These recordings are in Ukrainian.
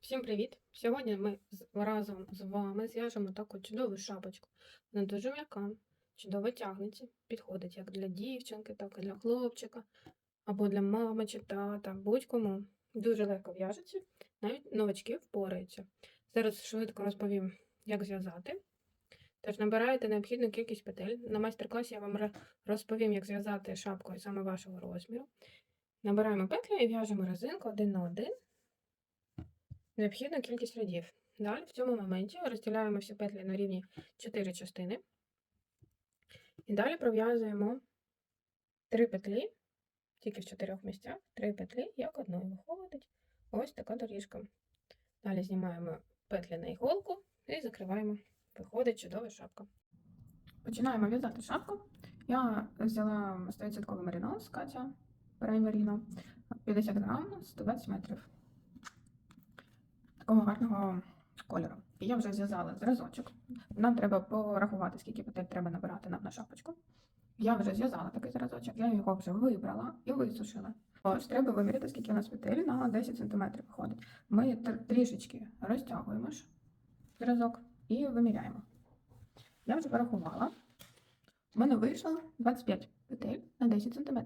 Всім привіт! Сьогодні ми разом з вами зв'яжемо таку чудову шапочку. Вона дуже м'яка, чудово тягнеться, підходить як для дівчинки, так і для хлопчика, або для мами чи тата, будь-кому. Дуже легко в'яжеться, навіть новачки впораються. Зараз швидко розповім, як зв'язати. Тож набираєте необхідну кількість петель. На майстер-класі я вам розповім, як зв'язати шапкою саме вашого розміру. Набираємо петлю і в'яжемо резинку один на один необхідну кількість рядів. Далі в цьому моменті розділяємо всі петлі на рівні 4 частини. І далі пров'язуємо 3 петлі, тільки в 4 місцях, 3 петлі, як одною виходить. Ось така доріжка. Далі знімаємо петлі на іголку і закриваємо. Виходить чудова шапка. Починаємо в'язати шапку. Я взяла 100% меринос Катя Праймеріно 50 грам, 120 метрів такого гарного кольору. І я вже зв'язала зразочок. Нам треба порахувати, скільки петель треба набирати нам на шапочку. Я вже зв'язала такий зразочок, я його вже вибрала і висушила. Ось треба виміряти, скільки у нас петель на 10 см виходить. Ми трішечки розтягуємо зразок і виміряємо. Я вже порахувала. У мене вийшло 25 петель на 10 см.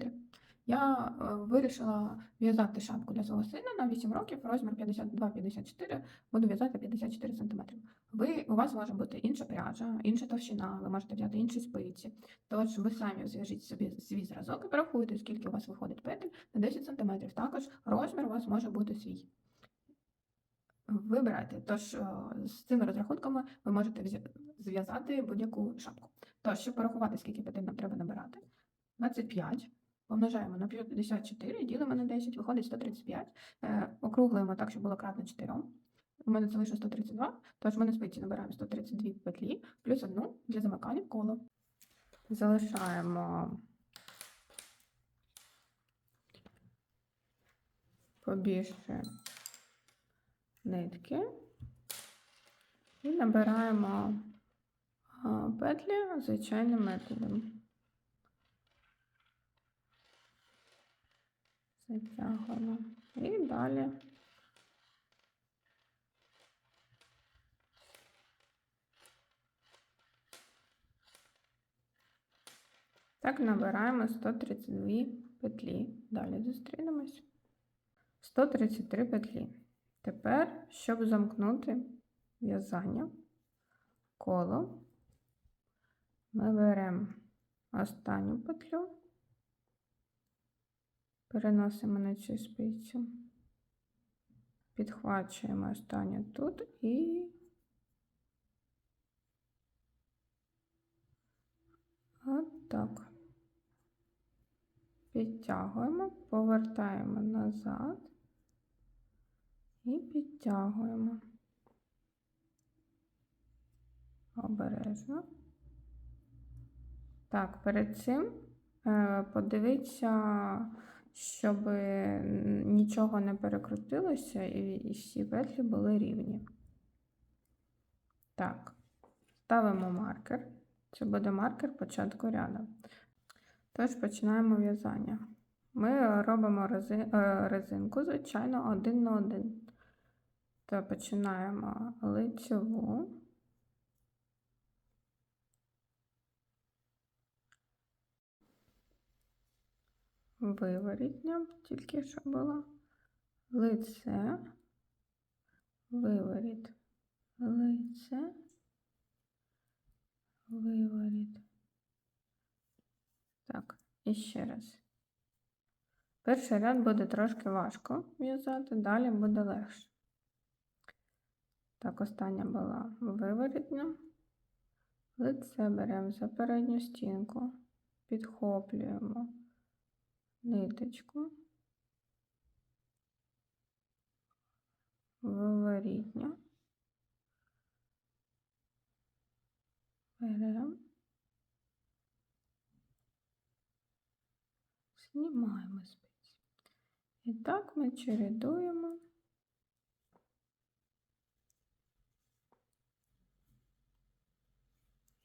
Я е, вирішила в'язати шапку для свого сина на 8 років, розмір 52-54, буду в'язати 54 см. Ви, у вас може бути інша пряжа, інша товщина, ви можете взяти інші спиці. Тож ви самі зв'яжіть собі свій зразок і порахуйте, скільки у вас виходить петель на 10 см. Також розмір у вас може бути свій. Вибирайте. Тож е, з цими розрахунками ви можете зв'язати будь-яку шапку. Тож, щоб порахувати, скільки петель нам треба набирати, 25 помножаємо на 54, ділимо на 10, виходить 135. Е, округлюємо так, щоб було кратно 4. У мене це вийшло 132, тож ми на спиці набираємо 132 петлі, плюс одну для замикання коло. Залишаємо побільше нитки і набираємо петлі звичайним методом. Затягуємо. І далі. Так, набираємо 132 петлі. Далі зустрінемось. 133 петлі. Тепер, щоб замкнути в'язання коло, ми беремо останню петлю, переносимо на цю спицю, підхвачуємо останню тут і от так. Підтягуємо, повертаємо назад і підтягуємо. Обережно. Так, перед цим е, подивіться, щоб нічого не перекрутилося і, всі петлі були рівні. Так, ставимо маркер. Це буде маркер початку ряду. Тож починаємо в'язання. Ми робимо е, резинку, звичайно, один на один. То починаємо лицьову. Виворітня, тільки що було. Лице, виворіт, лице, виворіт. Так, і ще раз. Перший ряд буде трошки важко в'язати, далі буде легше. Так, остання була виворітня. Лице беремо за передню стінку, підхоплюємо ниточку, виворітня. Беремо. Знімаємо спиці. І так ми чередуємо.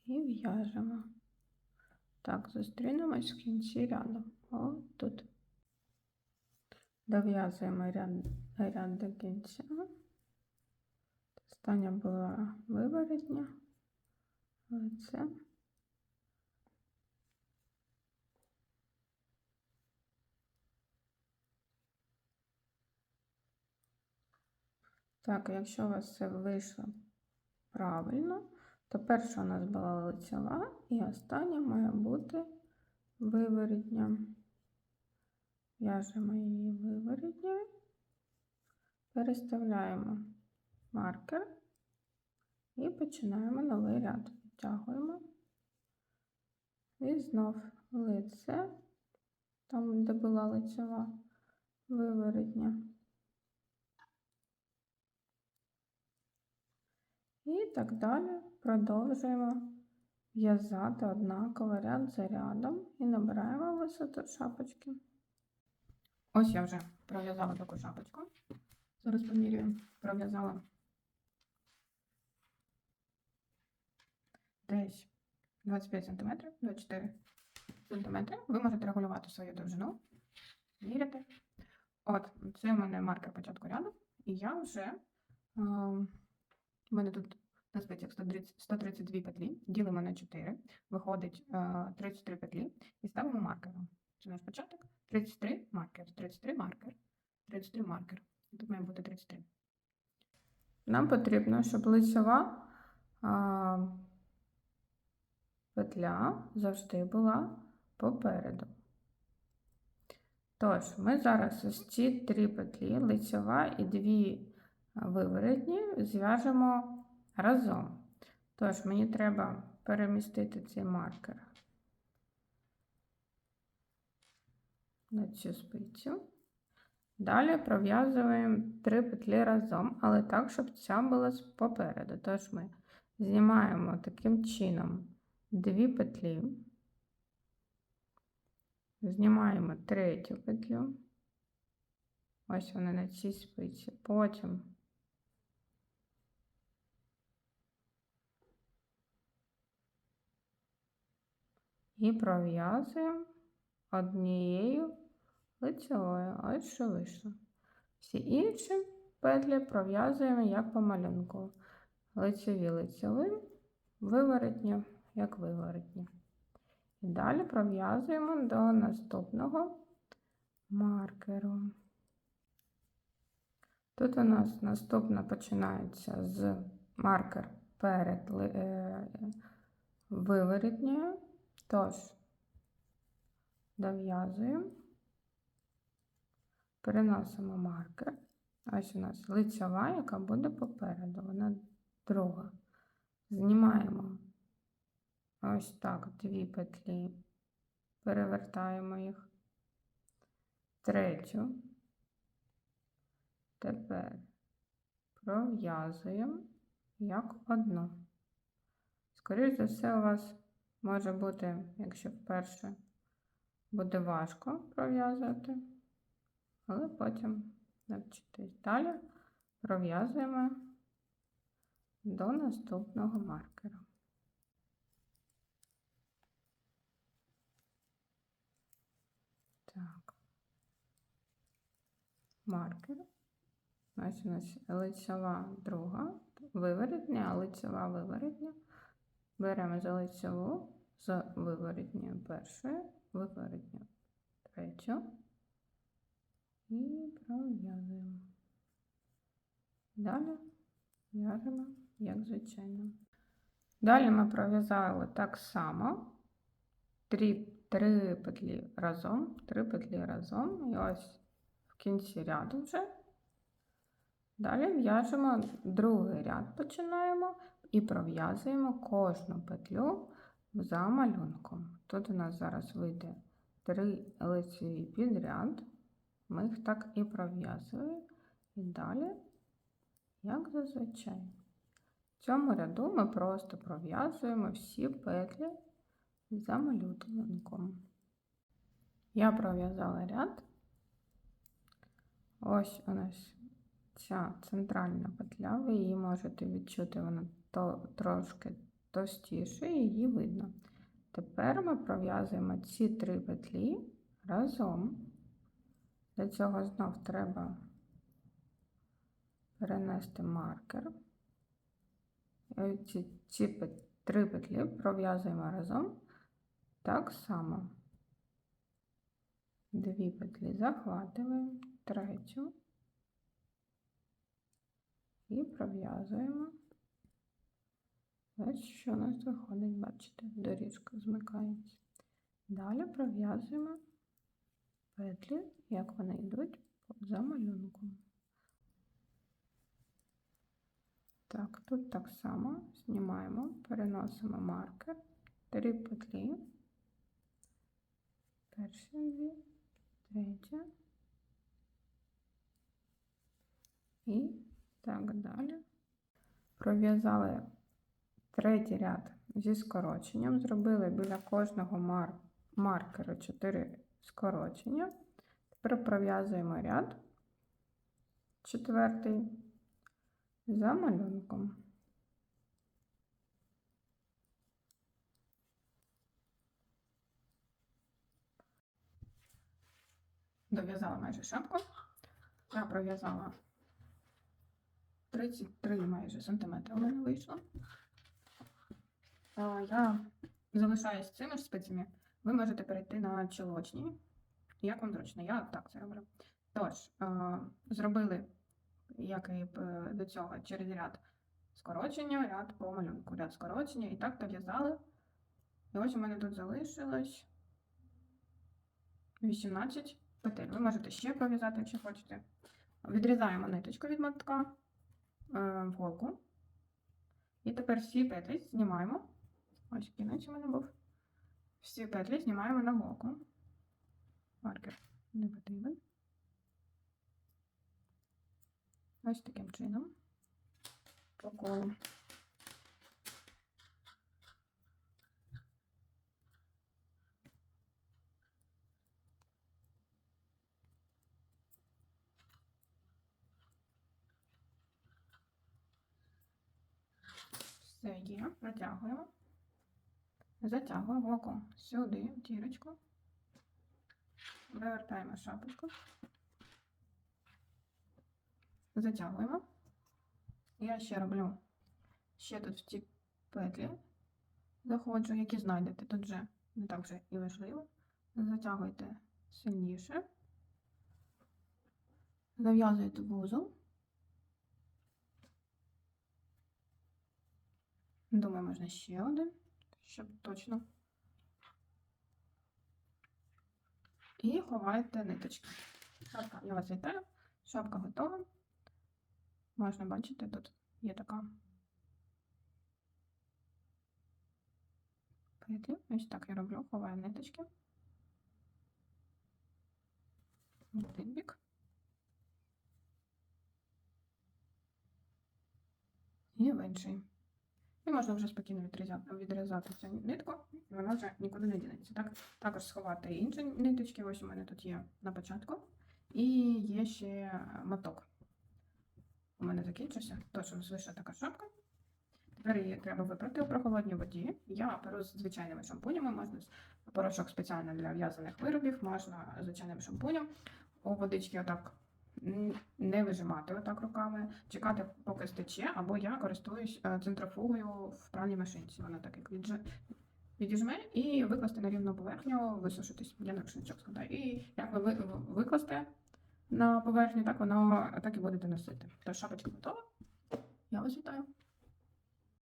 І в'яжемо. Так, зустрінемось в кінці ряду. О, тут. Дов'язуємо ряд, ряд до кінця. Остання була виворотня. Лице. Так, якщо у вас все вийшло правильно, то перша у нас була лицева, і остання має бути виворітня. В'яжемо її виворітньою, переставляємо маркер і починаємо новий ряд. Відтягуємо. І знов лице, там, де була лицева виворітня. І так далі продовжуємо в'язати однаково ряд за рядом і набираємо висоту шапочки. Ось я вже пров'язала таку шапочку. Зараз помірюю, пров'язала десь 25 см, 24 см. Ви можете регулювати свою довжину, міряти. От, це в мене маркер початку ряду, і я вже. ем, у мене тут на спицях 130 132 петлі, ділимо на 4, виходить е, 33 петлі і ставимо маркером. Це наш початок. 33 маркер, 33 маркер, 33 маркер. Тут має бути 33. Нам потрібно, щоб лицева а, петля завжди була попереду. Тож, ми зараз ось ці три петлі, лицева і дві виворотні зв'яжемо разом. Тож, мені треба перемістити цей маркер на цю спицю. Далі пров'язуємо три петлі разом, але так, щоб ця була попереду. Тож ми знімаємо таким чином дві петлі, знімаємо третю петлю. Ось вона на цій спиці. Потім і пров'язуємо однією лицевою. Ось що вийшло. Всі інші петлі пров'язуємо як по малюнку. Лицеві лицеві, виворотні, як виворотні. І далі пров'язуємо до наступного маркеру. Тут у нас наступна починається з маркер перед е, виворотньою. Тож, дов'язуємо, переносимо маркер. Ось у нас лицева, яка буде попереду, вона друга. Знімаємо ось так дві петлі, перевертаємо їх, третю. Тепер пров'язуємо як одну. Скоріше за все, у вас може бути, якщо вперше буде важко пров'язувати, але потім навчитись. Далі пров'язуємо до наступного маркера. Так, маркер. Ось у нас лицева друга, виворотня, лицева виворотня. Беремо за лицеву, за виворотню першою, виворотню третю і пров'язуємо. Далі в'яжемо, як звичайно. Далі ми пров'язали так само три, три петлі разом, три петлі разом, і ось в кінці ряду вже. Далі в'яжемо другий ряд, починаємо і пров'язуємо кожну петлю за малюнком. Тут у нас зараз вийде три лицеві підряд. Ми їх так і пров'язуємо. І далі, як зазвичай. В цьому ряду ми просто пров'язуємо всі петлі за малюнком. Я пров'язала ряд. Ось у нас ця центральна петля, ви її можете відчути, вона трошки товстіше, її видно. Тепер ми пров'язуємо ці три петлі разом. Для цього знов треба перенести маркер. Ці, ці три петлі пров'язуємо разом так само. Дві петлі захватуємо, третю і пров'язуємо. Ось що у нас виходить, бачите, доріжка змикається. Далі пров'язуємо петлі, як вони йдуть за малюнком. Так, тут так само знімаємо, переносимо маркер, три петлі, перші дві, третя і так далі. Пров'язали третій ряд зі скороченням, зробили біля кожного мар... маркеру 4 скорочення. Тепер пров'язуємо ряд четвертий за малюнком. Дов'язала майже шапку. Я пров'язала 33 майже сантиметри у мене вийшло. А, Я залишаюсь цими ж спицями. Ви можете перейти на чолочні. Як вам зручно? Я так це роблю. Тож, зробили, як і е, до цього, через ряд скорочення, ряд по малюнку, ряд скорочення, і так дов'язали. І ось у мене тут залишилось 18 петель. Ви можете ще пров'язати, якщо хочете. Відрізаємо ниточку від мотка е, в голку. І тепер всі петлі знімаємо. Ось кінець у мене був. Всі петлі знімаємо на голку. Маркер не потрібен. Ось таким чином. По колу. Все є, протягуємо. Затягуємо око сюди, в дірочку. Вивертаємо шапочку. Затягуємо. Я ще роблю ще тут в ці петлі. Заходжу, які знайдете. Тут вже не так вже і важливо. Затягуйте сильніше. Зав'язуєте вузол. Думаю, можна ще один, щоб точно. І ховаєте ниточки. Шапка, я вас вітаю. Шапка готова. Можна бачити, тут є така. Ось так я роблю, ховаю ниточки. Один бік. І в інший. І можна вже спокійно відрізати, відрізати цю нитку, і вона вже нікуди не дінеться. Так? Також сховати інші ниточки. Ось у мене тут є на початку. І є ще моток. У мене закінчився. Точно лише така шапка. Тепер її треба випрати у прохолодній воді. Я беру з звичайними шампунями, можна порошок спеціально для в'язаних виробів, можна звичайним шампунем. У водички отак не вижимати отак руками, чекати, поки стече, або я користуюсь е, центрофугою в пральній машинці. Вона так як відж- відіжме і викласти на рівну поверхню, висушитись. Я на рушничок складаю. І як ви ви- викласте на поверхню, так воно так і будете носити. Тож шапочка готова. Я вас вітаю.